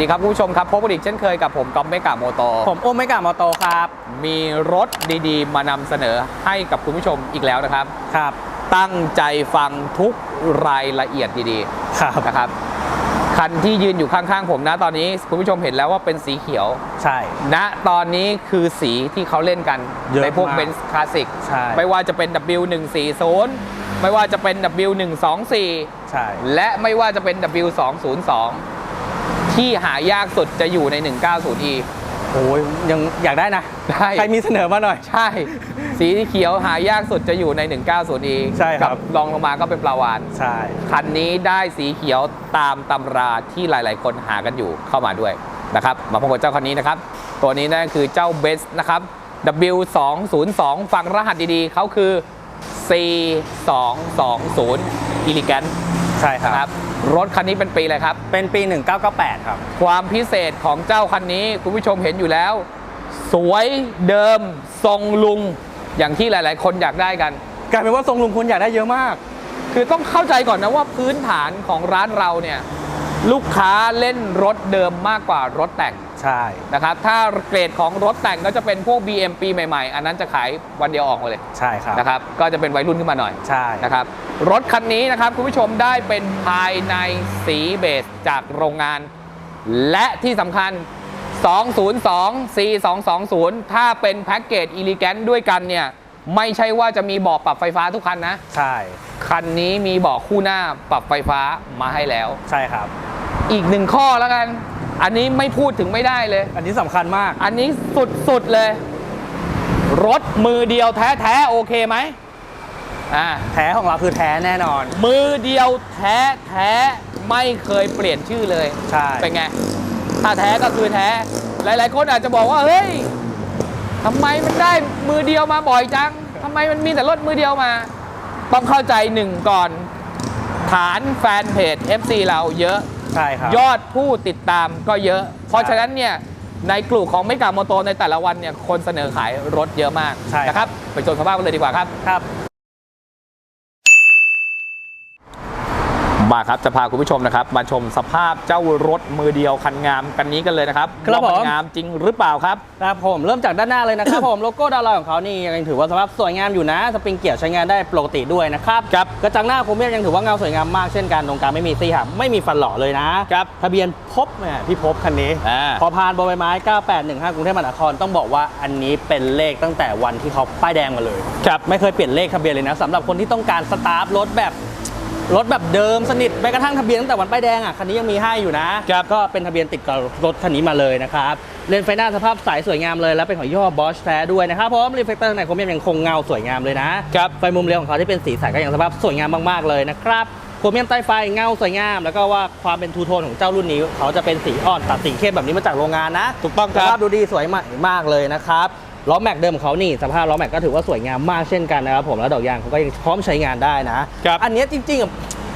สวัสดีครับคุณผู้ชมครับพบกันอีกเช่นเคยกับผมก๊อฟเมกาโมโต ผมโอมไม่กามอโตครับ มีรถดีๆ มานำเสนอให้กับคุณผู้ชมอีกแล้วนะครับ ครับ ตั้งใจฟังทุกรายละเอียดดีครับๆนะครับ คันที่ยืนอยู่ข้างๆผมนะตอนนี้คุณผู้ชมเห็นแล้วว่าเป็นสีเขียว ใช่ณตอนนี้คือสีที่เขาเล่นกันเยอะในพวกมากเบนซ์คลาสสิกใช่ไม่ว่าจะเป็น W140 ไม่ว่าจะเป็น W124 ใช่ และไม่ว่าจะเป็น W202 ที่หายากสุดจะอยู่ใน 190e โอ้ยยังอยากได้นะ ได้ใครมีเสนอมาหน่อย ใช่ สีเขียวหายากสุดจะอยู่ใน 190e ใช่ครับกัรองลงมาก็เป็นปลาวานใช่ คันนี้ได้สีเขียวตามตำราที่หลาย ๆ คนหากันอยู่เข้ามาด้วยนะครับ มาพบกับเจ้าคันนี้นะครับ ตัวนี้นั่นคือเจ้าเบสนะครับ W202 ฟังรหัสดี ๆ เขาคือ C220 Elegant ใช่คนะครัรับบ รถคันนี้เป็นปีอะไรครับ เป็นปี 1998 ครับ ความพิเศษของเจ้าคันนี้คุณผู้ชมเห็นอยู่แล้ว สวยเดิมทรงลุงอย่างที่หลาย ๆ คนอยากได้กัน กลายเป็นว่าทรงลุงคุณอยากได้เยอะมาก คือต้องเข้าใจก่อนนะว่าพื้นฐานของร้านเราเนี่ยลูกค้าเล่นรถเดิมมากกว่ารถแต่ง ใช่ นะครับ ถ้าเกรดของรถแต่งก็จะเป็นพวก BM ปีใหม่ๆ อันนั้นจะขายวันเดียวออกหมดเลยใช่ครับ นะครับ ก็จะเป็นวัยรุ่นขึ้นมาหน่อยใช่ นะครับ รถคันนี้นะครับคุณผู้ชมได้เป็นภายในสีเบสจากโรงงาน และที่สำคัญ 202 C220 ถ้าเป็นแพ็กเกจอีลิแกนด้วยกันเนี่ย ไม่ใช่ว่าจะมีเบาะปรับไฟฟ้าทุกคันนะ ใช่ คันนี้มีเบาะคู่หน้าปรับไฟฟ้ามาให้แล้ว ใช่ครับ อีกหนึ่งข้อแล้วกัน อันนี้ไม่พูดถึงไม่ได้เลย อันนี้สำคัญมาก อันนี้สุดๆเลย รถมือเดียวแท้ๆโอเคไหมอ่า แท้ของเราคือแท้แน่นอน มือเดียวแท้แท้ไม่เคยเปลี่ยนชื่อเลย ใช่ เป็นไง ถ้าแท้ก็คือแท้ หลาย ๆ คนอาจจะบอกว่า เฮ้ยทำไมมันได้มือเดียวมาบ่อยจังทำไมมันมีแต่รถมือเดียวมา ต้องเข้าใจหนึ่งก่อน ฐานแฟนเพจ FC เราเยอะ ใช่ครับ ยอดผู้ติดตามก็เยอะ เพราะฉะนั้นเนี่ยในกลุ่มของไม่กาโมโตในแต่ละวันเนี่ยคนเสนอขายรถเยอะมากใช่ นะครับไปชมสภาพกันเลยดีกว่าครับ ครับ มาครับจะพาคุณผู้ชมนะครับมาชมสภาพเจ้ารถมือเดียวคันงามกันนี้กันเลยนะครับครับว่าผมนงามจริงหรือเปล่าครับ ครับผมเริ่มจากด้านหน้าเลยนะครับ ผมโลโก้ดาวน์ไลน์ของเขานี่ยังถือว่าสภาพสวยงามอยู่นะสปริงเกียร์ใช้งานได้ปกติด้วยนะครับครับกระจังหน้าโครเมียมยังถือว่าเงาสวยงามมากเช่นกันตรงกลางไม่มีซี่หักไม่มีฟันหล่อเลยนะครับ ทะเบียนพบแหมพี่พบคันนี้ อ่า พอพานบอใบไม้ 9815 กรุงเทพมหานครต้องบอกว่าอันนี้เป็นเลขตั้งแต่วันที่เขาป้ายแดงมาเลย ครับ ไม่เคยเปลี่ยนเลขทะเบียนเลยนะสำหรับคนที่ต้องการสตาร์ทรถแบบ รถแบบเดิมสนิทแม้กระทั่งทะเบียนตั้งแต่วันป้ายแดงอะคันนี้ยังมีให้อยู่นะครับก็เป็นทะเบียนติดกับรถคันนี้มาเลยนะครับเลนส์ไฟหน้าสภาพใสสวยงามเลย และเป็นของยี่ห้อบอชแท้ด้วยนะครับผมรีเฟกเตอร์ข้างในโครเมียมยังคงเงาสวยงามเลยนะครับไฟมุมเลี้ยวของเขาที่เป็นสีใสก็ยังสภาพสวยงามมากๆเลยนะครับโครเมียมใต้ไฟเงาสวยงาม แล้วก็ว่าความเป็นทูโทนของเจ้ารุ่นนี้ เขาจะเป็นสีอ่อนตัดสีเข้มแบบนี้มาจากโรงงานนะ ถูกต้องคสรับภาพดูดีสวยมากมากเลยนะครับ ล้อแม็กเดิมของเขานี่สภาพล้อแม็กก็ถือว่าสวยงามมากเช่นกันนะครับผมแล้วดอกยางเขาก็ยังพร้อมใช้งานได้นะครับ อันเนี้ยจริงๆอะ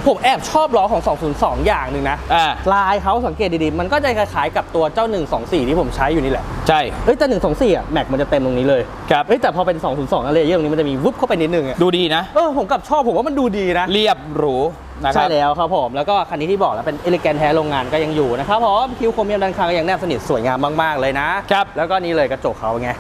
ผมแอบชอบล้อของ 202 อย่างหนึ่งนะอ่าลายเขาสังเกตดีๆ มันก็จะคล้ายๆกับตัวเจ้า 124 ที่ผมใช้อยู่นี่แหละใช่เฮ้ยแต่124อะแม็กมันจะเต็มตรงนี้เลยครับเฮ้ยแต่พอเป็น 202อะไรเยอะตรงนี้มันจะมีวุบเข้าไปนิดนึงอะดูดีนะ เออผมกลับชอบผมว่ามันดูดีนะ เรียบหรูนะคใช่รับแล้วครับผมแล้วก็คันนี้ที่บอกแล้วเป็นเอลิแกนแท้โรงงานก็ยังอยู่นะครับผมคิวโครเมียมด้านข้างก็ยังแนบสนิทสวยงามมากๆเลยนะครับ แล้วก็นี่เลยกระจกเขาไง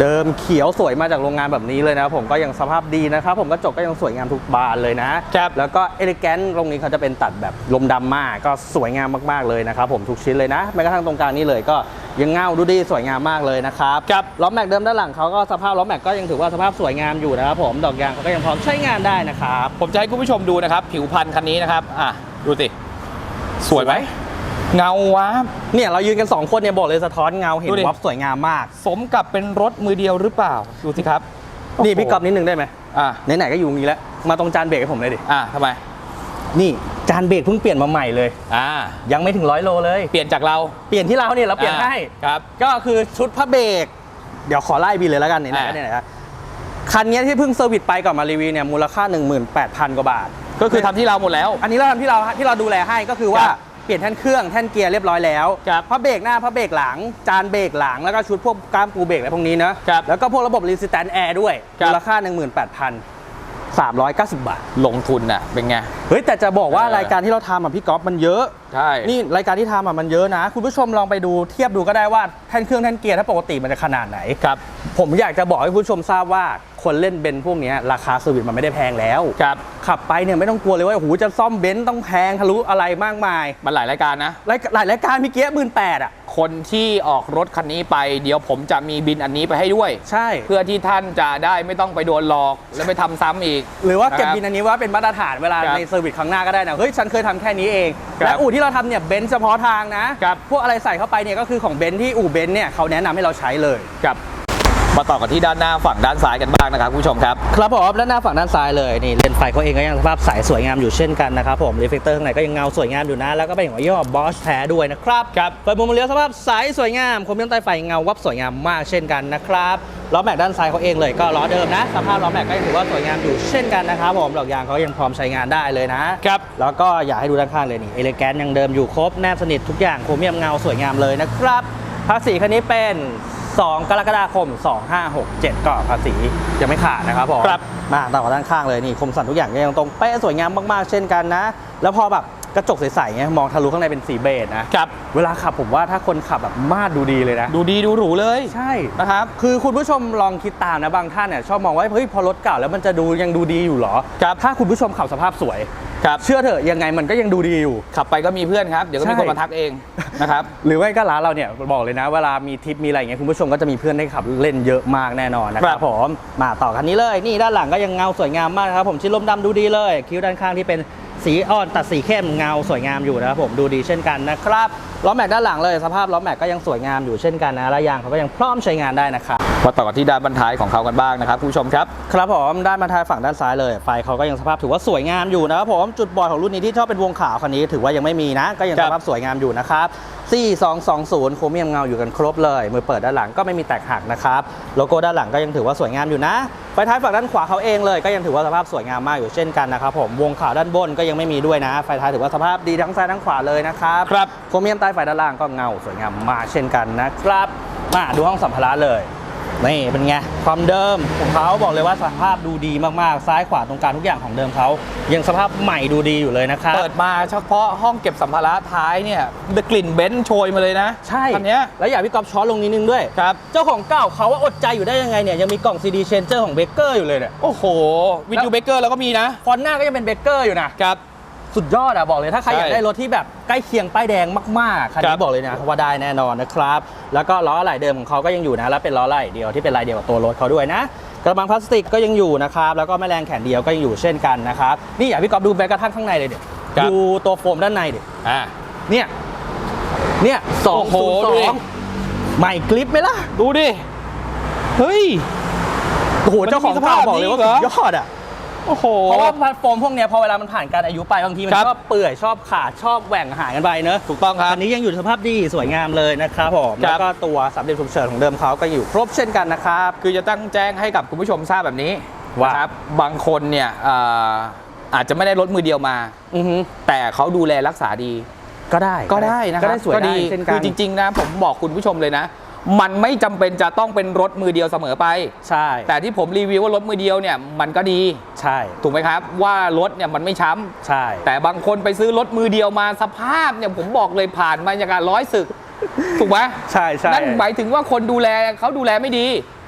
เดิมเขียวสวยมาจากโรงงานแบบนี้เลยนะครับผมก็ยังสภาพดีนะครับผมกระจกก็ยังสวยงามทุกบานเลยนะครับแล้วก็เอลิแกนตรงนี้เขาจะเป็นตัดแบบลมดำมากก็สวยงามมากๆเลยนะครับผมทุกชิ้นเลยนะแม้กระทั่งตรงกลางนี่เลยก็ยังเงาดูดีสวยงามมากเลยนะครับครับล้อแม็กเดิมด้านหลังเขาก็สภาพล้อแม็กก็ยังถือว่าสภาพสวยงามอยู่นะครับผมดอกยางเขาก็ยังพร้อมใช้งานได้นะครับผมจะให้คุณผู้ชมดูนะครับผิวพันธุ์คันนี้นะครับอะดูสิสวยไหม เงาวะเนี่ยเรายืนกัน 2 คนเนี่ยบอกเลยสะท้อนเงาเห็นดูดิ วับสวยงามมาก สมกับเป็นรถมือเดียวหรือเปล่า ดูสิครับนี่โโหพี่กอบนิดนึงได้ไหมอะไหนๆก็อยู่ตรงนี้แล้ว มาตรงจานเบรกให้ผมเลยดิ อะทำไมนี่จานเบรกเพิ่งเปลี่ยนมาใหม่เลย อ่ายังไม่ถึงร้อยโลเลย เปลี่ยนจากเราเปลี่ยนที่เราเนี่ยเราเปลี่ยนให้ อะครับ ก็คือชุดพระเบรก เดี๋ยวขอไล่บินเลยแล้วกันไหนๆอ่า ก็ไหนๆละคันเนี้ยที่เพิ่งเซอร์วิสไปก่อนมารีวิวเนี่ยมูลค่า 18,000 กว่าบาท ก็คือทำที่เราหมดแล้ว อันนี้เราทำที่เราที่เราดูแลให้ก็คือว่าครับ เปลี่ยนแท่นเครื่องแท่นเกียร์เรียบร้อยแล้วครับพระเบรกหน้าพระเบรกหลัง จานเบรกหลังแล้วก็ชุดพวกก้ามปูเบรกอะไรพวกนี้นะครับแล้วก็พวกระบบรีสแตนแอร์ด้วยครับ มูลค่า 18,390 บาท ลงทุนน่ะเป็นไง เฮ้ยแต่จะบอกว่าเออรายการที่เราทำอะพี่ก๊อฟมันเยอะใช่ นี่รายการที่ทำอะมันเยอะนะ คุณผู้ชมลองไปดูเทียบดูก็ได้ว่าแท่นเครื่องแท่นเกียร์ถ้าปกติมันจะขนาดไหนครับ ผมอยากจะบอกให้คุณผู้ชมทราบว่าคนเล่นเบนซ์พวกเนี้ยราคาเซอร์วิสมันไม่ได้แพงแล้วครับขับไปเนี่ยไม่ต้องกลัวเลยว่าโอ้โหจะซ่อมเบนซ์ต้องแพงทะลุอะไรมากมาย มันหลายรายการนะรายหลายรายการพี่เกียร์หมื่นแปดอะคนที่ออกรถคันนี้ไปเดี๋ยวผมจะมีบินอันนี้ไปให้ด้วย ใช่ เพื่อที่ท่านจะได้ไม่ต้องไปโดนหลอกแล้วไปทำซ้ำอีก หรือว่าเก็บะคบินอันนี้ว่าเป็นมาตรฐานเวลาครับในเซอร์วิสครั้งหน้าก็ได้นะเฮ้ยฉันเคยทำแค่นี้เองครับและอู่ที่เราทำเนี่ยเบนซ์เฉพาะทางนะครับ พวกอะไรใส่เข้าไปเนี่ยก็คือของเบนซ์ที่อู่เบนซ์เนี่ยเขาแนะนำให้เราใช้เลย ครับมาต่อกันที่ด้านหน้าฝั่งด้านซ้ายกันบ้างนะครับคุณผู้ชมครับ ครับผมด้านหน้าฝั่งด้านซ้ายเลยนี่เลนส์ไฟเขาเองก็ยังสภาพใสสวยงามอยู่เช่นกันนะครับผมรีเฟกเตอร์ข้างในก็ยังเงาสวยงามอยู่นะแล้วก็เป็นของยี่ห้อบอชแท้ด้วยนะครับครับไฟมุมเลี้ยวสภาพใสสวยงามคมเลี้ยวใต้ไฟเงาวับสวยงามมากเช่นกันนะครับ ล้อแม็กด้านซ้ายเขาเองเลยก็ล้อเดิมนะ สภาพล้อแม็กก็ยังถือว่าสวยงามอยู่เช่นกันนะครับผมดอกยางเขายังพร้อมใช้งานได้เลยนะครับแล้วก็อยากให้ดูด้านข้างเลยนี่เอเลแกนยังเดิมอยู่ครบแนบสนิททุกอย่างโครเมียมเงาสวยงามเลยนะครับภาษีคันนี้เป็น 2 กรกฎาคม 2567 ก็ภาษียังไม่ขาดนะครับผมครับมาต่อกับด้านข้างเลยนี่คมสันทุกอย่างก็ยังตรงเป๊ะสวยงามมากๆเช่นกันนะ แล้วพอแบบ กระจกใสๆเงี้ยมองทะลุข้างในเป็นสีเบจนะครับเวลาขับผมว่าถ้าคนขับแบบมาดดูดีเลยนะ ดูดีดูหรูเลย ใช่นะครับ คือคุณผู้ชมลองคิดตามนะบางท่านเนี่ยชอบมองว่าเฮ้ยพอรถเก่าแล้วมันจะดูยังดูดีอยู่เหรอครับถ้าคุณผู้ชมขับสภาพสวยครับเชื่อเถอะยังไงมันก็ยังดูดีอยู่ขับไปก็มีเพื่อนครับ เดี๋ยวก็มีใช่คนมาทักเองนะครับหรือไม่ก็ร้านเราเนี่ยบอกเลยนะเวลามีทริปมีอะไรอย่างเงี้ยคุณผู้ชมก็จะมีเพื่อนให้ขับเล่นเยอะมากแน่นอนนะคครัรับบผมมาต่อคันนี้เลย นี่ด้านหลังก็ยังเงาสวยงามมากนะครับผมชิ้นลมดำดูดีเลย คิ้วด้านข้างที่เป็น สีอ่อนตัดสีเข้มเงาสวยงามอยู่นะครับผมดูดีเช่นกันนะครับล้อแม็กด้านหลังเลยสภาพล้อแม็กก็ยังสวยงามอยู่เช่นกันนะและยางเขาก็ยังพร้อมใช้งานได้นะครับมาต่อกันที่ด้านบรรท้ายของเขากันบ้างนะครับคุณผู้ชมครับครับผมด้านบรรทายฝั่งด้านซ้ายเลย ไฟเขาก็ยังสภาพถือว่าสวยงามอยู่นะครับผมจุดบอดของรุ่นนี้ที่ชอบเป็นวงขาวคันนี้ถือว่ายังไม่มีนะ ก็ยังครัสบภาพสวยงามอยู่นะครับ4220 โครเมียมเงาอยู่กันครบเลยมือเปิดด้านหลังก็ไม่มีแตกหักนะครับโลโก้ด้านหลังก็ยังถือว่าสวยงามอยู่นะ ไฟท้ายฝั่งด้านขวาเขาเองเลย ก็ยังถือว่าสภาพสวยงามมากอยู่เช่นกันนะครับผมวงขาวด้านบนก็ยังไม่มีด้วยนะ ไฟท้ายถือว่าสภาพดีทั้งซ้ายทั้งขวาเลยนะครับครับโครเมียมใต้ไฟด้านล่างก็เงาสวยงามมากเช่นกันนะครับมาดูห้องสัมภาระเลย นี่เป็นไงความเดิมของเขาบอกเลยว่าสภาพดูดีมากๆซ้ายขวาตรงกลางทุกอย่างของเดิมเขายังสภาพใหม่ดูดีอยู่เลยนะครับเปิดมาเฉพาะห้องเก็บสัมภาระท้ายเนี่ยกลิ่นเบนซ์โชยมาเลยนะ ใช่คันเนี้ยแล้วอยากพี่กอฟช้อนลงนิดนึงด้วยครับเจ้าของเก่าเขาว่าอดใจอยู่ได้ยังไงเนี่ยยังมีกล่อง CD changer ของเบเกอร์อยู่เลยเนี่ยโอ้โหวิดีโอเบเกอร์เราก็มีนะฟอนต์หน้าก็ยังเป็นเบเกอร์อยู่นะครับ สุดยอดอะบอกเลยถ้าใครใช่อยากได้รถที่แบบใกล้เคียงป้ายแดงมากๆคันครันี้บบอกเลยนะว่าได้แน่นอนนะครับ แล้วก็ล้ออะไหล่เดิมของเขาก็ยังอยู่นะแล้วเป็นล้ออะไหล่เดียวที่เป็นลายเดียวกับตัวรถเขาด้วยนะกระบังพลาสติกก็ยังอยู่นะครับแล้วก็แม่แรงแขนเดียวก็ยังอยู่เช่นกันนะครับนี่อยากพี่กอฟดูแม้กระทั่งข้างในเลยเด็ครับดูตัวโฟมด้านในเด็อ่าเนี่ยเนี่ยสองโอ้โหศูนย์สดูอดิงใหม่กลิปไหมล่ะ ดูดิ เฮ้ยโอ้โหมันเจ้าของมีสภาเก่าพบอกเลยว่านี้เหรสุอดยอดอะ โอ้โห เพราะว่าแพลตฟอร์มพวกเนี้ยพอเวลามันผ่านการอายุไปบางทีมันครับ ชอบเปื่อยชอบขาดชอบแหว่งหายกันไปเนอะถูกต้องครับ อันนี้ยังอยู่ในสภาพดีสวยงามเลยนะครับผมครัแล้บวก็ตัวสามเหลี่ยมฉุกเฉินของเดิมเขาก็อยู่ครบเช่นกันนะครับ คือจะตั้งแจ้งให้กับคุณผู้ชมทราบแบบนี้ว่านะครับบางคนเนี่ยเอ่ออาจจะไม่ได้รถมือเดียวมา อือฮึแต่เขาดูแลรักษาดีก็ได้ก็ได้นะคก็รับได้สวยได้เช่นกัคืน อจริง ๆ นะ ผมบอกคุณผู้ชมเลยนะ มันไม่จำเป็นจะต้องเป็นรถมือเดียวเสมอไป ใช่ แต่ที่ผมรีวิวว่ารถมือเดียวเนี่ยมันก็ดีใช่ ถูกไหมครับ ว่ารถเนี่ยมันไม่ช้ำใช่ แต่บางคนไปซื้อรถมือเดียวมาสภาพเนี่ยผมบอกเลยผ่านมาอย่างกับร้อยศึก ถูกไหมใช่ใช่นั่นหมายถึงว่าคนดูแลเขาดูแลไม่ดี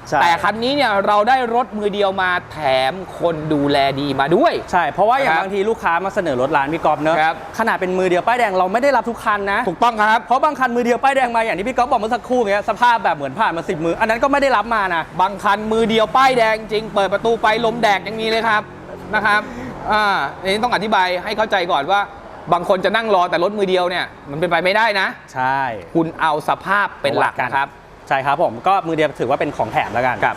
ใช่ แต่คันนี้เนี่ยเราได้รถมือเดียวมาแถมคนดูแลดีมาด้วย ใช่ เพราะว่าอย่างครับบางทีลูกค้ามาเสนอรถร้านพี่ก๊อฟเนอะครับ ขนาดเป็นมือเดียวป้ายแดงเราไม่ได้รับทุกคันนะ ถูกต้องครับ เพราะบางคันมือเดียวป้ายแดงมาอย่างที่พี่ก๊อฟบอกเมื่อสักครู่เงี้ยสภาพแบบเหมือนผ่านมาสิบมือ อันนั้นก็ไม่ได้รับมานะ บางคันมือเดียวป้ายแดงจริง เปิดประตูไปลมแดกยังมีเลยครับนะครับอ่าอันนี้ต้องอธิบายให้เข้าใจก่อนว่า บางคนจะนั่งรอแต่รถมือเดียวเนี่ยมันเป็นไปไม่ได้นะ ใช่ คุณเอาสภาพเป็นหลักนะครับ ใช่ครับผมก็มือเดียวถือว่าเป็นของแถมแล้วกันครับ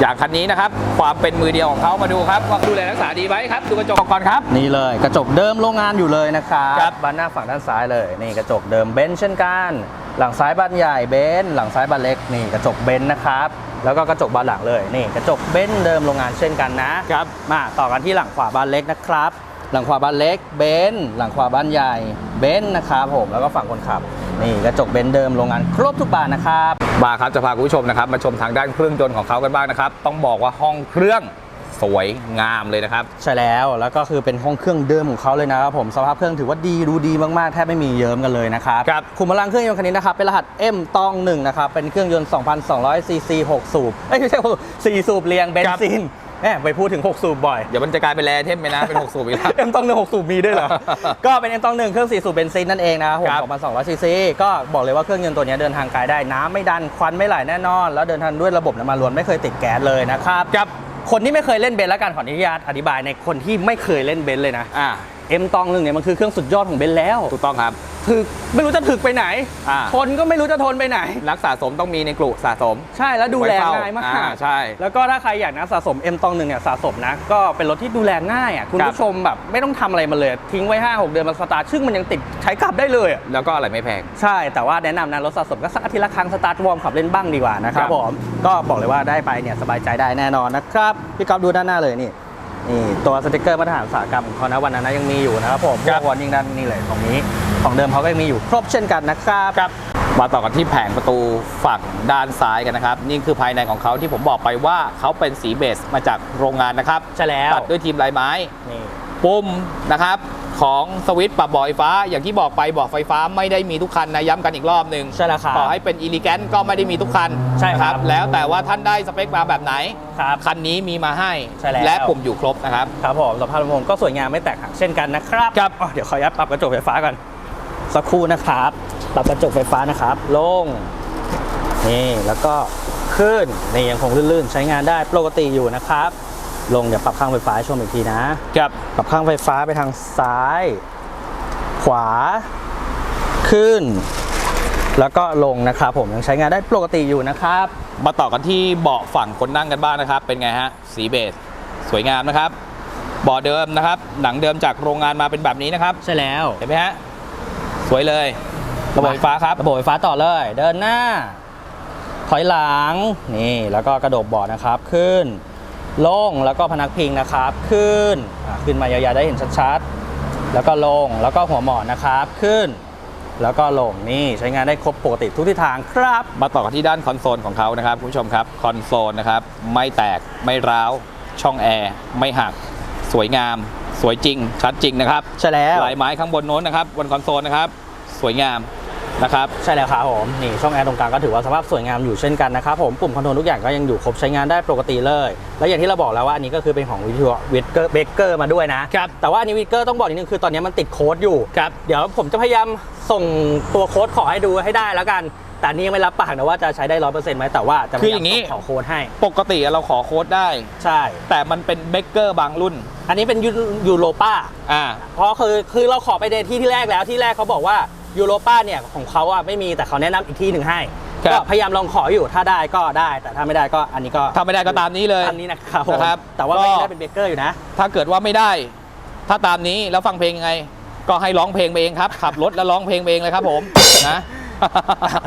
อย่างคันนี้นะครับ ความเป็นมือเดียวของเขามาดูครับว่าดูแลรักษาดีไหมครับ ดูกระจกก่อนครับ นี่เลยกระจกเดิมโรงงานอยู่เลยนะครับครับบานหน้าฝั่งด้านซ้ายเลยนี่กระจกเดิมเบนซ์เช่นกัน หลังซ้ายบานใหญ่เบนซ์หลังซ้ายบานเล็กนี่กระจกเบนซ์นะครับแล้วก็กระจกบานหลังเลยนี่กระจกเบนซ์เดิมโรงงานเช่นกันนะครับมาต่อกันที่หลังขวาบานเล็กนะครับ หลังขวาบานเล็กเบนซ์หลังขวาบานใหญ่เบนซ์นะครับผมแล้วก็ฝั่งคนขับ นี่กระจกเบนซ์เดิมโรงงานครบทุกบานนะครับมาครับจะพาคุณผู้ชมนะครับมาชมทางด้านเครื่องยนต์ของเขากันบ้างนะครับ ต้องบอกว่าห้องเครื่องสวยงามเลยนะครับ ใช่แล้วแล้วก็คือเป็นห้องเครื่องเดิมของเขาเลยนะครับผมสภาพเครื่องถือว่าดีดูดีมากๆแทบไม่มีเยิ้มกันเลยนะครับครับขุมพลังเครื่องยนต์คันนี้นะครับเป็นรหัส M ตองหนึ่งนะครับเป็นเครื่องยนต์ 2,200 ซีซี6สูบเอ้ยไม่ใช่สี่สูบเรียงเบนซิน แหมไปพูดถึง 6 สูบบ่อย เดี๋ยวมันจะกลายเป็นแรเทมไปนะ เป็น 6 สูบอีกแล้ว เอ็มตองหนึ่งหกสูบมีด้วยเหรอ ก็เป็นเอ็มตองหนึ่งเครื่องสี่สูบเบนซินนั่นเองนะครับผมครับ2,200ซีซีก็บอกเลยว่าเครื่องยนต์ตัวนี้เดินทางไกลได้น้ำไม่ดันควันไม่ไหลแน่นอน แล้วเดินทางด้วยระบบน้ำมันล้วนไม่เคยติดแก๊สเลยนะครับ ครับ คนที่ไม่เคยเล่นเบนซ์และการขออนุญาตอธิบายในคนที่ไม่เคยเล่นเบนซ์เลยนะ อ่า เอ็มตองหนึ่งเนี่ยมันคือเครื่องสุดยอดของเบนซ์แล้วถูกต้องครับถึกไม่รู้จะถึกไปไหน อ่าทนก็ไม่รู้จะทนไปไหน นักสะสมต้องมีในกลุ่สะสมใช่แล้วดูแลไว้เฝ้ง่ายมาก อ่ใช่ แล้วก็ถ้าใครอยากนะสะสม M ตองหนึ่งเนี่ยสะสมนะ ก็เป็นรถที่ดูแลง่ายอะคุณครับ ผู้ชมแบบไม่ต้องทำอะไรมาเลยทิ้งไว้ 5 6 เดือนมันสตาร์ทซึ่งมันยังติดใช้กลับได้เลยอะแล้วก็อะไรไม่แพง ใช่แต่ว่าแนะนำนะรถสะสมก็สักอาทิตย์ละครั้งสตาร์ทวอร์มขับเล่นบ้างดีกว่านะครัครับบผมก็บอกเลยว่าได้ไปเนี่ยสบายใจได้แน่นอนนะครับพี่ก๊อฟดูด้านหน้าเลยนี่ นี่ตัวสติกเกอร์มาตรฐานอุตสาหกรรมของเขานะวันนั้นนะยังมีอยู่นะครับผมพวกวอร์นิ่งด้านนี้เลยตรงนี้ของเดิมเขาก็ยังมีอยู่ครบเช่นกันนะครับครับ มาต่อกันที่แผงประตูฝั่งด้านซ้ายกันนะครับ นี่คือภายในของเขาที่ผมบอกไปว่าเขาเป็นสีเบสมาจากโรงงานนะครับใช่แล้วตัดด้วยทีมลายไม้นี่ปุ่มนะครับ ของสวิตช์ปรับเบาะไฟฟ้า อย่างที่บอกไปเบาะไฟฟ้าไม่ได้มีทุกคันนะย้ำกันอีกรอบหนึ่งใช่แล้วครับต่อให้เป็นอีลิแกนก็ไม่ได้มีทุกคันใช่ครับ แล้วแต่ว่าท่านได้สเปคมาแบบไหนครับคันนี้มีมาให้ใช่แล้ว และปุ่มอยู่ครบนะครับครับผมสภาพลำโพงก็สวยงามไม่แตกหักเช่นกันนะครับครับอ๋อเดี๋ยวขออนุญาตปรับกระจกไฟฟ้าก่อนสักครู่นะครับปรับกระจกไฟฟ้านะครับ ลงนี่แล้วก็ขึ้นนี่ยังคงลื่นๆ ใช้งานได้ปกติอยู่นะครับ ลงเดี๋ยวปรับข้างไฟฟ้าให้ชมอีกทีนะครับปรับข้างไฟฟ้าไปทางซ้าย ขวา ขึ้น แล้วก็ลงนะครับผมยังใช้งานได้ปกติอยู่นะครับ มาต่อกันที่เบาะฝั่งคนนั่งกันบ้างนะครับ เป็นไงฮะสีเบสสวยงามนะครับเบาะเดิมนะครับ หนังเดิมจากโรงงานมาเป็นแบบนี้นะครับ ใช่แล้วเห็นไหมฮะสวยเลยระบบไฟฟ้าครับระบบไฟฟ้าต่อเลย เดินหน้า ถอยหลังนี่แล้วก็กระดกเบาะนะครับขึ้น ลงแล้วก็พนักพิงนะครับ ขึ้นอะขึ้นมายาวๆได้เห็นชัดๆ แล้วก็ลงแล้วก็หัวหมอนนะครับขึ้น แล้วก็ลงนี่ใช้งานได้ครบปกติทุกทิศทางครับ มาต่อกันที่ด้านคอนโซลของเขานะครับคุณผู้ชมครับคอนโซลนะครับไม่แตกไม่ร้าวช่องแอร์ไม่หักสวยงาม สวยจริงชัดจริงนะครับใช่แล้วลายไม้ข้างบนโน้นนะครับบนคอนโซลนะครับสวยงาม นะครับใช่แล้วครับผมนี่ช่องแอร์ตรงกลางก็ถือว่าสภาพสวยงามอยู่เช่นกันนะครับผมปุ่มคอนโทรลทุกอย่างก็ยังอยู่ครบใช้งานได้ปกติเลย และอย่างที่เราบอกแล้วว่าอันนี้ก็คือเป็นของวิทยุวิทเกอร์เบเกอร์มาด้วยนะครับแต่ว่าอันนี้วิทเกอร์ต้องบอกนิดนึงคือตอนนี้มันติดโค้ดอยู่ครับเดี๋ยวผมจะพยายามส่งตัวโค้ดขอให้ดูให้ได้แล้วกันแต่อันนี้ยังไม่รับปากนะว่าจะใช้ได้ร้อยเปอร์เซ็นต์ไหมแต่ว่าจะพยายามคืออย่างนี้ส่งขอโค้ดให้ ปกติเราขอโค้ดได้ ใช่ แต่มันเป็นเบเกอร์บางรุ่น อันนี้เป็นยูโรป้าอ่าเพราะคือคือเราขอไปในที่ที่แรกแล้วที่แรกเขาบอกว่า ยูโรป้าเนี่ยของเขาอะไม่มีแต่เขาแนะนำอีกที่หนึ่งให้ครับ ก็พยายามลองขออยู่ถ้าได้ก็ได้ แต่ถ้าไม่ได้ก็อันนี้ก็ถ้าไม่ได้ก็ตามนี้เลยอันนี้นะครับผมนะครับแต่ว่าก็ไม่ได้เป็นเบเกอร์อยู่นะ ถ้าเกิดว่าไม่ได้ ถ้าตามนี้แล้วฟังเพลงยังไง ก็ให้ร้องเพลงไปเองครับ ขับรถแล้วร้องเพลงไปเองเลยครับผมนะ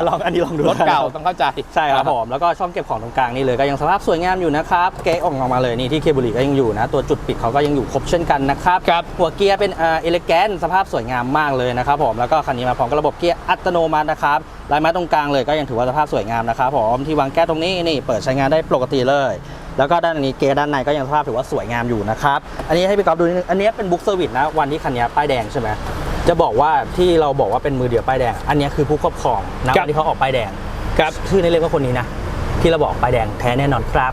ลองอันนี้ลองดูรถเก่านะครับต้องเข้าใจใช่ครับผมแล้วก็ช่องเก็บของตรงกลางนี่เลยก็ยังสภาพสวยงามอยู่นะครับเก๊ออกมาเลยนี่ที่เคเบุรีก็ยังอยู่นะ ตัวจุดปิดเขาก็ยังอยู่ครบเช่นกันนะครับครับหัวเกียร์เป็นเอ่อเลแกนสภาพสวยงามมากเลยนะครับผมแล้วก็คันนี้มาพร้อมกับระบบเกียร์อัตโนมัตินะครับลายไม้ตรงกลางเลยก็ยังถือว่าสภาพสวยงามนะครับผมที่วางแก้วตรงนี้นี่เปิดใช้งานได้ปกติเลย แล้วก็ด้านนี้เกียร์ด้านในก็ยังสภาพถือว่าสวยงามอยู่นะครับอันนี้ให้พี่ก๊อฟดูนิดนึงอันนี้เป็นบุ๊กเซอร์วิสนะวันที่คันนี้ป้ายแดงใช่ไหม จะบอกว่าที่เราบอกว่าเป็นมือเดียวป้ายแดง อันนี้คือผู้ครอบครองนะครับวันที่เขาออกป้ายแดงครับชื่อในเรียกว่าคนนี้นะที่เราบอกป้ายแดงแท้แน่นอนครับ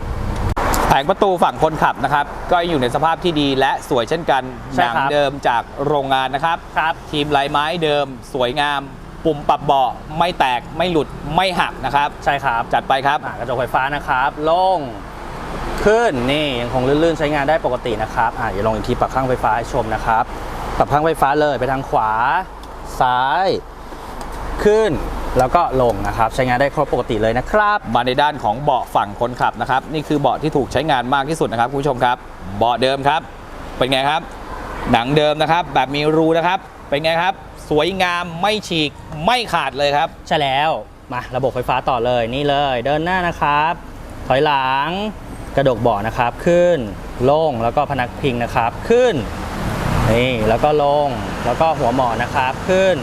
แผงประตูฝั่งคนขับนะครับ ก็อยู่ในสภาพที่ดีและสวยเช่นกันใช่หนัครับเดิมจากโรงงานนะครับครับ ทีมลายไม้เดิม สวยงาม ปุ่มปรับเบาะไม่แตกไม่หลุดไม่หักนะครับ ใช่ครับ จัดไปครับอะกระจกไฟฟ้านะครับลงขึ้นนี่ยังคงลื่นๆใช้งานได้ปกตินะครับอะเดี๋ยวลองอีกทีปรับข้างไฟฟ้าให้ชมนะครับ ปรับข้างไฟฟ้าเลยไปทางขวา ซ้าย ขึ้นแล้วก็ลงนะครับ ใช้งานได้ครบปกติเลยนะครับมาในด้านของเบาะฝั่งคนขับนะครับ นี่คือเบาะที่ถูกใช้งานมากที่สุดนะครับคุณผู้ชมครับ เบาะเดิมครับ เป็นไงครับ หนังเดิมนะครับ แบบมีรูนะครับ เป็นไงครับ สวยงามไม่ฉีกไม่ขาดเลยครับ ใช่แล้วมาระบบไฟฟ้าต่อเลยนี่เลย เดินหน้านะครับ ถอยหลังกระดกเบาะนะครับ ขึ้นลงแล้วก็พนักพิงนะครับ ขึ้น นี่แล้วก็ลงแล้วก็หัวหมอนนะครับขึ้น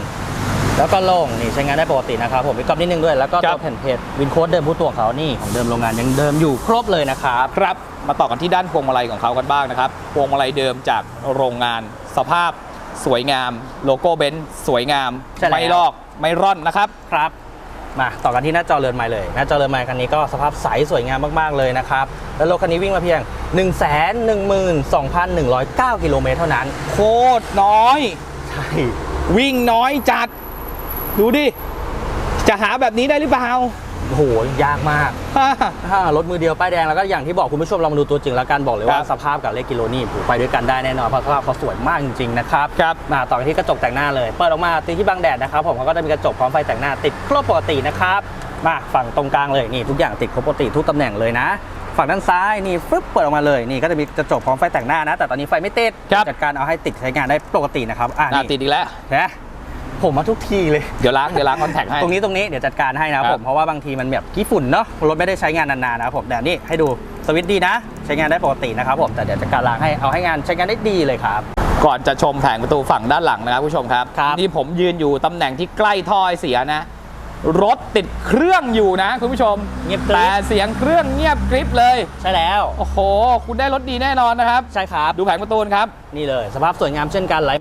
แล้วก็โล่งนี่ใช้งานได้ปกตินะครับผมมีกรอบนิดนึงด้วยแล้วก็ครัตับวแผ่นเพจวินโค้ดเดิมผู้ตัวของเขานี่ของเดิมโรงงานยังเดิมอยู่ครบเลยนะครับ ครับ มาต่อกันที่ด้านพวงมาลัยของเขากันบ้างนะครับ พวงมาลัยเดิมจากโรงงาน สภาพสวยงาม โลโก้เบนซ์สวยงาม ใช่แล้ว ไม่ลอก ไม่ร่อนนะครับ ครับ มาต่อกันที่หน้าจอเรือนไม้เลย หน้าจอเรือนไม้คันนี้ก็สภาพใสสวยงามมากๆเลยนะครับ แล้วรถคันนี้วิ่งมาเพียง 1 1 2 1 0 9 กิโลเมตรเท่านั้น โคตรน้อย ใช่ วิ่งน้อยจัด ดูดิ จะหาแบบนี้ได้หรือเปล่า โอ้โหยากมากถ้ารถมือเดียวป้ายแดงแล้วก็อย่างที่บอกคุณผู้ชมลองมาดูตัวจริงแล้วกันบอกเลยว่าครับสภาพกับเลขกิโลนี่ผูไปด้วยกันได้แน่นอนเพราะสภาพเขาสวยมากจริงๆนะครับครับมาต่อกันที่กระจกแต่งหน้าเลยเปิดออกมาติดที่บังแดดนะครับผมเขาก็จะมีกระจกพร้อมไฟแต่งหน้าติดครบปกตินะครับมาฝั่งตรงกลางเลยนี่ทุกอย่างติดครบปกติทุกตำแหน่งเลยนะฝั่งด้านซ้ายนี่ฟึบเปิดออกมาเลยนี่ก็จะมีกระจกพร้อมไฟแต่งหน้านะ แต่ตอนนี้ไฟไม่ติดครับจัดการเอาให้ติดใช้งานได้ปกตินะครับอ่าหน้านี่ติดอีกแล้วนะ ผมมาทุกทีเลย เดี๋ยวล้างเดี๋ยวล้างคอนแทคให้ ตรงนี้ตรงนี้เดี๋ยวจัดการให้นะครับครับผมเพราะว่าบางทีมันแบบขี้ฝุ่นเนาะรถไม่ได้ใช้งานนานๆนะครับผมแต่นี่ให้ดูสวิตช์ดีนะ ใช้งานได้ปกตินะครับผมแต่เดี๋ยวจัดการล้างให้เอาให้งานใช้งานได้ดีเลยครับก่อนจะชมแผงประตูฝั่งด้านหลังนะครับผู้ชมครับครับนี่ผมยืนอยู่ตำแหน่งที่ใกล้ท่อไอเสียนะ รถติดเครื่องอยู่นะ คุณผู้ชมเงียบกริแต่บเสียงเครื่องเงียบกริบเลย ใช่แล้วโอ้โห คุณได้รถดีแน่นอนนะครับ ใช่ครับ ดูแผงประตูครับ นี่เลย สภาพสวยงามเช่นกันไหล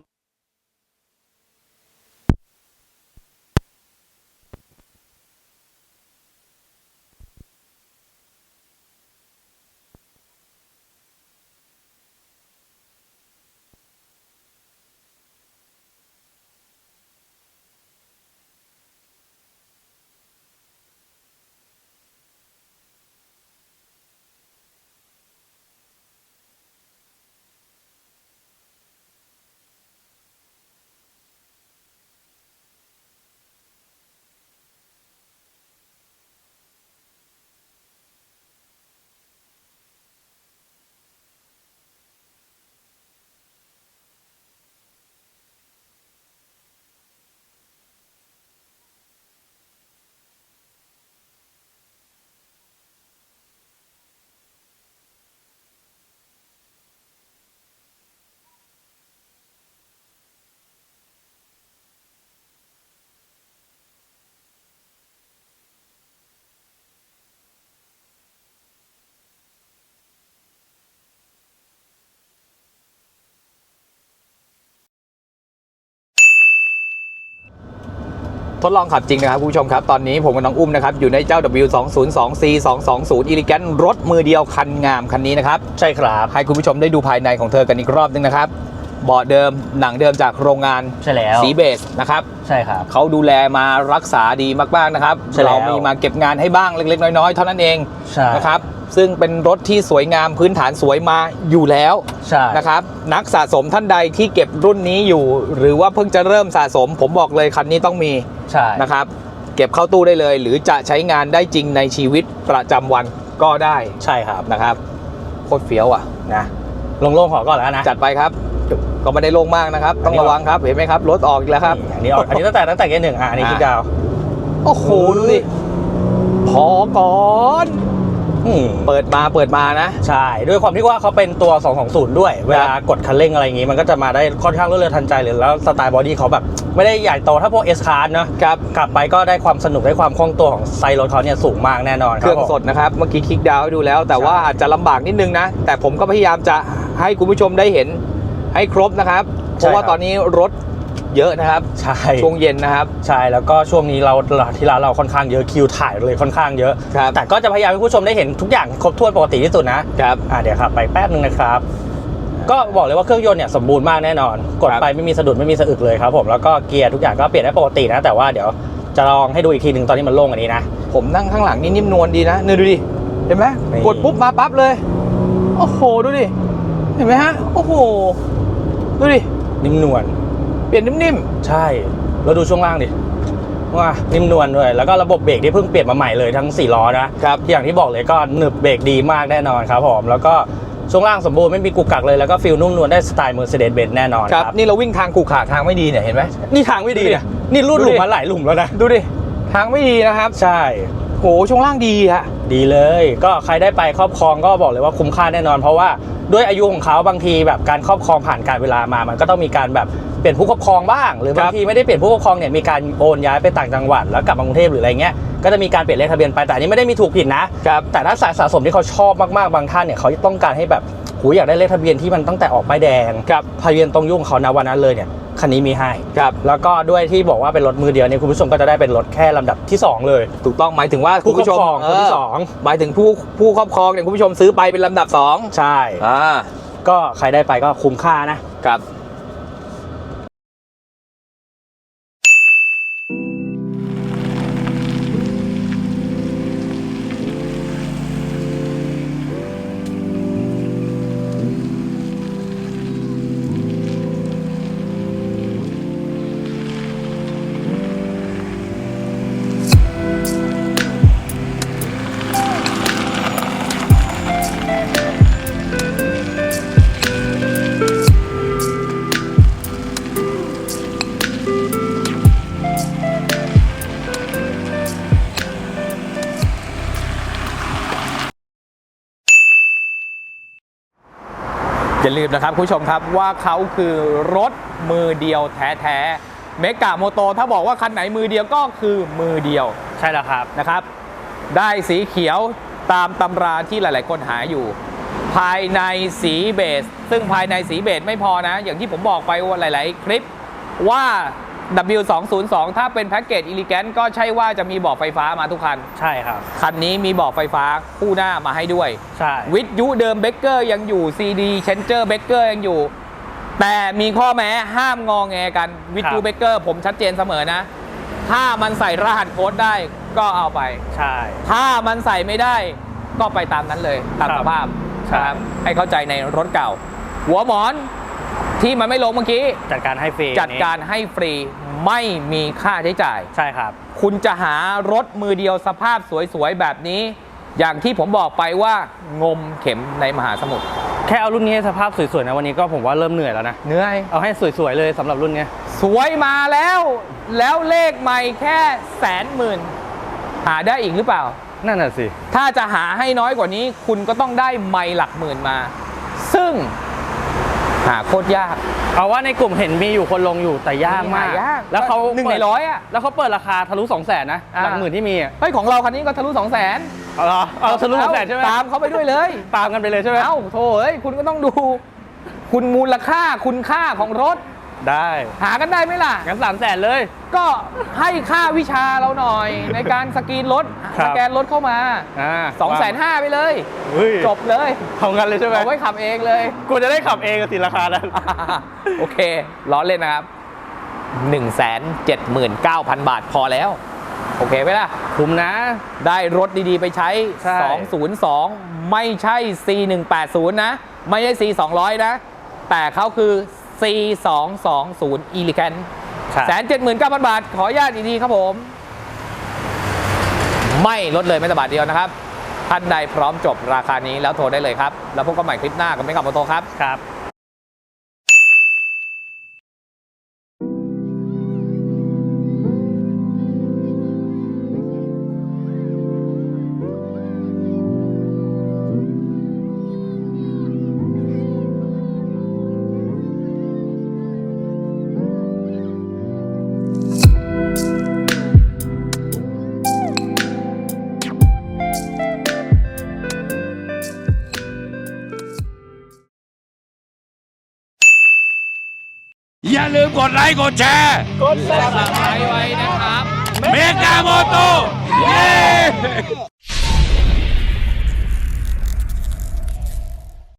ทดลองขับจริงนะครับคุณผู้ชมครับ ตอนนี้ผมกับน้องอุ้มนะครับ อยู่ในเจ้า W202C 220 e l e g a n t รถมือเดียวคันงามคันนี้นะครับ ใช่ครับ ให้คุณผู้ชมได้ดูภายในของเธอกันอีกรอบนึงนะครับเบาะเดิมหนังเดิมจากโรงงานใช่แล้วสีเบสนะครับใช่ครับเขาดูแลมารักษาดีมากๆนะครับใช่แล้วเรามีมาเก็บงานให้บ้างเล็กๆ น้อยๆ เท่านั้นเองใช่นะครับ ซึ่งเป็นรถที่สวยงามพื้นฐานสวยมาอยู่แล้วใช่นะครับ นักสะสมท่านใดที่เก็บรุ่นนี้อยู่ หรือว่าเพิ่งจะเริ่มสะสม ผมบอกเลยคันนี้ต้องมีใช่นะครับ เก็บเข้าตู้ได้เลย หรือจะใช้งานได้จริงในชีวิตประจำวันก็ได้ใช่ครับนะครับโคตรเฟี้ยวอะนะลงโล่งๆขอก่อนแล้วนะจัดไปครับ ก็ไม่ได้โล่งมากนะครับ ต้องระวังครับเห็นไหมครับรถออกอีกแล้วครับอันนี้ออกอันนี้ตั้งแต่ตั้งแต่เกมหนึ่งอะอันนี้คลิปดาว โอ้โหดูดิพอก่อนอืม เปิดมาเปิดมานะ ใช่ ด้วยความที่ว่าเขาเป็นตัว 220 ด้วย เวลากดคันเร่งอะไรอย่างงี้ มันก็จะมาได้ค่อนข้างรวดเร็วทันใจเลยแล้วสไตล์บอดี้เขาแบบ ไม่ได้ใหญ่โตถ้าพวก S c a r เนอะครับขับไปก็ได้ความสนุกได้ความคล่องตัวของไซส์รถเขาเนี่ยสูงมากแน่นอนเครื่องสดนะครับ เมื่อกี้คลิกดาวน์ให้ดูแล้ว แต่ว่าอาจจะลำบากนิดนึงนะ แต่ผมก็พยายามจะให้คุณผู้ชมได้เห็นให้ครบนะครับ เพราะว่าตอนนี้รถ เยอะนะครับ ใช่ ช่วงเย็นนะครับ ใช่ แล้วก็ช่วงนี้เราที่ร้านเราค่อนข้างเยอะคิวถ่ายเลยค่อนข้างเยอะครับแต่ก็จะพยายามให้ผู้ชมได้เห็นทุกอย่างครบถ้วนปกติที่สุดนะครับอ่าเดี๋ยวครับไปแป๊บนึงนะครับก็บอกเลยว่าเครื่องยนต์เนี่ยสมบูรณ์มากแน่นอน กดครับไปไม่มีสะดุดไม่มีสะอึกเลยครับผมแล้วก็เกียร์ทุกอย่างก็เปลี่ยนได้ปกตินะ แต่ว่าเดี๋ยวจะลองให้ดูอีกทีหนึ่งตอนที่มันโล่งอันนี้นะ ผมนั่งข้างหลังนี่นิ่มนวลดีนะเนี่ยดูดิเห็นไหมนี่กดปุ๊บมาปั๊บเลย โอ้โหดูดิเห็นไหมฮะโอ้โหดูดินิ่มนวลเป ลี่ยนนิ่มใช่แล้วดูช่วงล่างดิว่านิ่มนวลด้วย แล้วก็ระบบเบรกที่เพิ่งเปลี่ยนมาใหม่เลยทั้ง 4 ล้อนะๆครับอย่างที่บอกเลยก็หนึบเบรกดีมากแน่นอนครับผมแล้วก็ช่วงล่างสมบูรณ์ไม่มีกุกกักเลยแล้วก็ฟิลนุ่มนวลได้สไตล์ Mercedes-Benz แน่นอนคครัรับบนี่เราวิ่งทางขูขาทางไม่ดีเนี่ยเห็นไหมนี่ทางไม่ดีนะนี่รูดหลุมมาหลายหลุมแล้วนะดูดิทางไม่ดีนะครับ ใช่โหช่วงล่างดีฮะดีเลย ก็ใครได้ไปครอบครองก็บอกเลยว่าคุ้มค่าแน่นอน เพราะว่าด้วยอายุของเขาบางทีแบบการครอบครองผ่านการเวลามา มันก็ต้องมีการแบบ ปลี่ยนผู้ครอบครองบ้าง หรือบางทีไม่ได้เปลี่ยนผู้ปกครองเนี่ยมีการโอนย้ายไปต่างจังหวัดแล้วกลับมากรุงเทพหรืออะไรเงี้ยก็จะมีการเปลี่ยนเลขทะเบียนไปแต่อันนี้ไม่ได้มีถูกผิดนะครับแต่ถ้าสายสะสมที่เขาชอบมากๆบางท่านเนี่ยเขาต้องการให้แบบหูอยากได้เลขทะเบียนที่มันตั้งแต่ออกป้ายแดงครับทะเบียนตรงยุ่งเขานะวันนั้นเลยเนี่ยคันนี้มีให้ครับแล้วก็ด้วยที่บอกว่าเป็นรถมือเดียวเนี่ยคุณผู้ชมก็จะได้เป็นรถแค่ลำดับที่ 2 เลย ถูกต้องหมายถึงว่าผู้คุณผู้ชมครอบครองคนที่สองเหมายถึงผู้ผู้ครอบครองเนี่ยคุณผู้ชมซื้อไปเป็นลำดับสองใช่อ่าก็ใครได้ไปก็คุ้มค่านะครับ ลืมนะครับคุณผู้ชมครับว่าเขาคือรถมือเดียวแท้ๆเมกะโมโตถ้าบอกว่าคันไหนมือเดียวก็คือมือเดียวใช่แล้วครับนะครับ ได้สีเขียวตามตำราที่หลาย ๆ คนหาอยู่ ภายในสีเบส ซึ่งภายในสีเบสไม่พอนะ อย่างที่ผมบอกไปว่าหลาย ๆ คลิปว่า W202 ถ้าเป็นแพ็กเกจอิลิแกนก็ใช่ว่าจะมีเบอกไฟฟ้ามาทุกคัน ใช่ครับ คันนี้มีเบอกไฟฟ้าคู่หน้ามาให้ด้วย ใช่ วิทยุเดิมเบเกอร์ยังอยู่ CD เชนเจอร์เบเกอร์ยังอยู่ แต่มีข้อแม้ห้ามงองแงกัน วิทยุเบเกอร์ผมชัดเจนเสมอนะ ถ้ามันใส่รหัสโค้ดได้ก็เอาไป ใช่ ถ้ามันใส่ไม่ได้ก็ไปตามนั้นเลยตามครับสภาพใช่นะครับให้เข้าใจในรถเก่า หัวหมอน ที่มันไม่ลงเมื่อกี้ จัดการให้ฟรีจัดการให้ฟรีไม่มีค่าใช้จ่าย ใช่ครับ คุณจะหารถมือเดียวสภาพสวยๆแบบนี้ อย่างที่ผมบอกไปว่างมเข็มในมหาสมุทรแค่เอารุ่นนี้ให้สภาพสวยๆนะวันนี้ก็ผมว่าเริ่มเหนื่อยแล้วนะเหนื่อยเอาให้สวยๆเลยสำหรับรุ่นเนี้ยสวยมาแล้ว แล้วเลขไม่แค่แสนหมื่นหาได้อีกหรือเปล่า นั่นน่ะสิ ถ้าจะหาให้น้อยกว่านี้ คุณก็ต้องได้ไม่หลักหมื่นมา ซึ่ง หาโคตรยาก เอาว่าในกลุ่มเห็นมีอยู่คนลงอยู่แต่ยากมากหายากแล้วเขาหนึ่งในปิดร้อยอะ แล้วเขาเปิดราคาทะลุ2 0 0 0 0นนะอ่าหลักหมื่นที่มีอะเฮ้ยของเราคันนี้ก็ทะลุสองแสนเอาเหรอเอาทะลุ2 0 0 0 0ใช่ไหมตามเขาไปด้วยเลย ตามกันไปเลยใช่ไหม เอ้าโถเอ้ยคุณก็ต้องดู คุณมูลค่าคุณค่าของรถ ได้ หากันได้ไหมล่ะ งั้นสามแสนเลย ก็ให้ค่าวิชาเราหน่อย ในการสกรีนรถครัสบ แกนรถเข้ามาอ่า2องแสนห้าไปเลย เฮ้ยจบเลยเอางั้นเลยใช่ไหมเอาไว้ขับเองเลย กูจะได้ขับเองกับสิราคานั้น โอเค ล้อเล่นนะครับ 1 7 9 0 0 0 บาทพอแล้ว โอเคไหมล่ะ คุ้มนะ ได้รถดีๆ ไปใช้ ใช่ 202 ไม่ใช่ C180 นะ ไม่ใช่ C200 นะ แต่เขาคือ C220 e l e g a n ใช่แสนเจ็ดหมื่นเก้าพันบาท ขออนุญาตดีๆครับผม ไม่ลดเลยแม้แต่บาทเดียวนะครับท่านใดพร้อมจบราคานี้แล้วโทรได้เลยครับ แล้วพบกันใหม่คลิปหน้ากับไม่กับโมโตครับครับ ดไลค์กดแชร์กดซับสไครต์ไว้นะครับ เมกาโมโตเย้